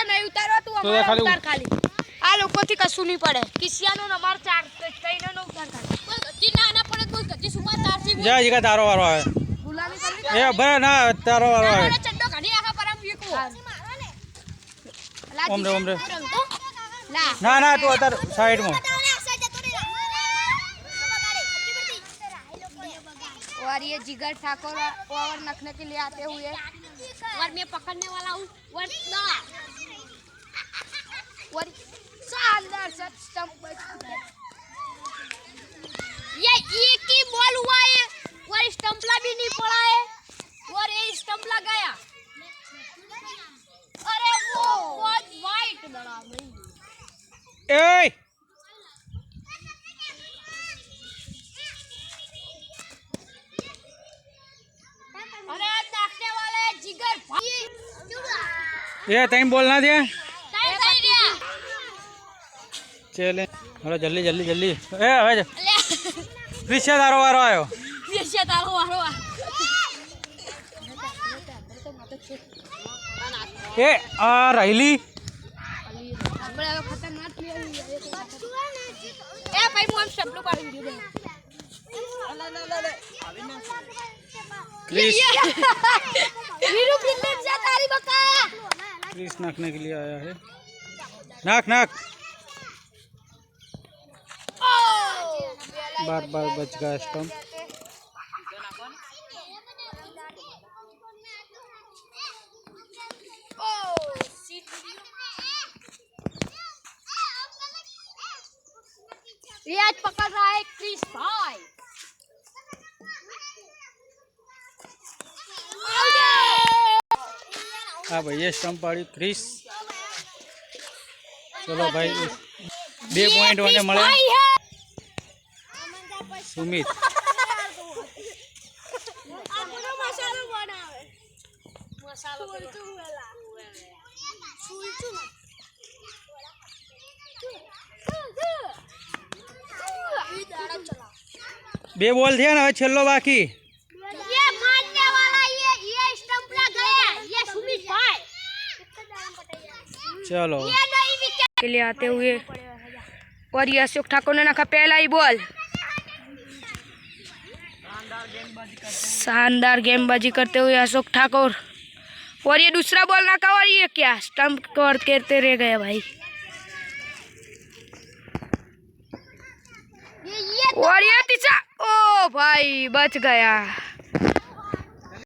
પડે નહીં ઉતારો તું અમારે ઉતાર ખાલી. આ લોકોથી કશું નહીં પડે. કિસિયાનો નંબર ચાર કઈને નો ઉતાર ખાલી. કોઈ ગચ્ચી ના ના પડે કોઈ ગચ્ચી સુમા તારથી જા જી કા તારો વારો આવે. એ ભરે ના તારો વારો આવે. ચડ્ડો ઘણી આખા પરમ વીકો ઓમ રે ઓમ રે. ના ના તું અતાર સાઈડમાં. और ये जिगर ठाकुर और नखने के लिए आते हुए। और मैं पकड़ने वाला हूँ। और और शानदार। ये एक ही बॉल हुआ है। और स्टंपला भी नहीं पड़ा है। और ये स्टंपला गया। अरे वो बहुत वाइट दड़ा भाई એ તઈ બોલ ના દે टाइम सही दिया ચલે હવે જલ્દી જલ્દી જલ્દી એ હવે ले ક્રિશ્ચા તારો વારો આવ્યો ये से तारो वारो એ આ રહેલી बड़े अब खतरनाक प्लेयर हुई है ये तो। ए भाई नाखने के लिए आया है। नाक नाक। बार बार बच गया स्टम्प आज पकड़ रहा है क्रिस भाई। હા ભાઈએ સ્ટમ્પ પાડ્યું ક્રિસ ચલો ભાઈ બે પોઈન્ટ મને મળે. સુમિત. બે બોલ થયા ને હવે છેલ્લો બાકી. विकेट के लिए आते हुए। और ये अशोक ठाकुर ने रखा पहला ही बॉल। शानदार गेंदबाजी करते हुए अशोक ठाकुर। और ये दूसरा बॉल रखा और ये क्या स्टंप कवर करते रह गए भाई। और ये तीसरा, ओ भाई, बच गया।